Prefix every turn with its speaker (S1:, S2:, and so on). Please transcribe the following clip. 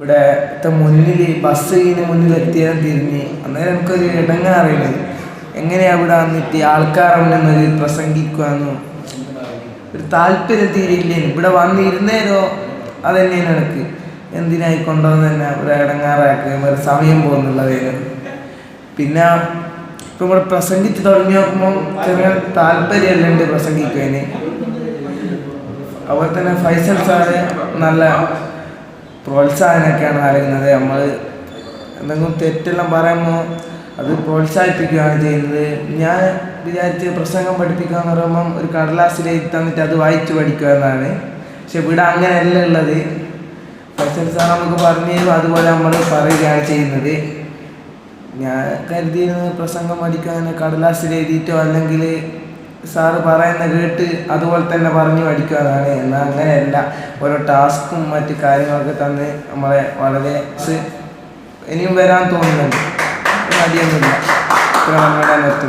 S1: ഇവിടെ മുന്നിൽ ബസ് ഇതിന് മുന്നിൽ എത്തിയാൽ തിരിഞ്ഞ് അന്നേരം നമുക്കൊരു ഇടങ്ങാറിയത് എങ്ങനെയാ ഇവിടെ വന്നിട്ട് ആൾക്കാരെ മുന്നിൽ പ്രസംഗിക്കുവാന്നു? ഒരു താല്പര്യം തീരെയില്ലേനു ഇവിടെ വന്നിരുന്നേരോ? അതന്നെയാണ് എനിക്ക് എന്തിനായി കൊണ്ടുവന്ന് തന്നെ ഇവിടെ ഇടങ്ങാറാക്കി ഒരു സമയം പോകുന്നുള്ളതേനു പിന്നെ ഇപ്പം ഇവിടെ പ്രസംഗിച്ച് തുടങ്ങി നോക്കുമ്പോൾ ചെറിയ താല്പര്യമെല്ലാം പ്രസംഗിക്കുവാന്? അതുപോലെ തന്നെ ഫൈസൽ സാറ് നല്ല പ്രോത്സാഹനമൊക്കെയാണ് നൽകുന്നത് നമ്മൾ എന്തെങ്കിലും തെറ്റെല്ലാം പറയുമ്പോൾ അത് പ്രോത്സാഹിപ്പിക്കുകയാണ് ചെയ്യുന്നത്. ഞാൻ വിചാരിച്ച് പ്രസംഗം പഠിപ്പിക്കുക എന്ന് പറയുമ്പം ഒരു കടലാസിൽ എഴുതി തന്നിട്ട് അത് വായിച്ച് പഠിക്കുക എന്നാണ്. പക്ഷെ ഇവിടെ അങ്ങനെയല്ല ഉള്ളത്. ഫൈസൽ സാർ നമുക്ക് പറഞ്ഞു തരും അതുപോലെ നമ്മൾ പറയുകയാണ് ചെയ്യുന്നത്. ഞാൻ കരുതിയിരുന്നത് പ്രസംഗം പഠിക്കാൻ കടലാസിൽ എഴുതിയിട്ടോ അല്ലെങ്കിൽ സാറ് പറയുന്ന കേട്ട് അതുപോലെ തന്നെ പറഞ്ഞു പഠിക്കാനാണ് എന്നാൽ അങ്ങനെയല്ല. ഓരോ ടാസ്കും മറ്റു കാര്യങ്ങളൊക്കെ തന്ന് നമ്മളെ വളരെ ഇനിയും വരാൻ തോന്നുന്നുണ്ട്. നിർത്തും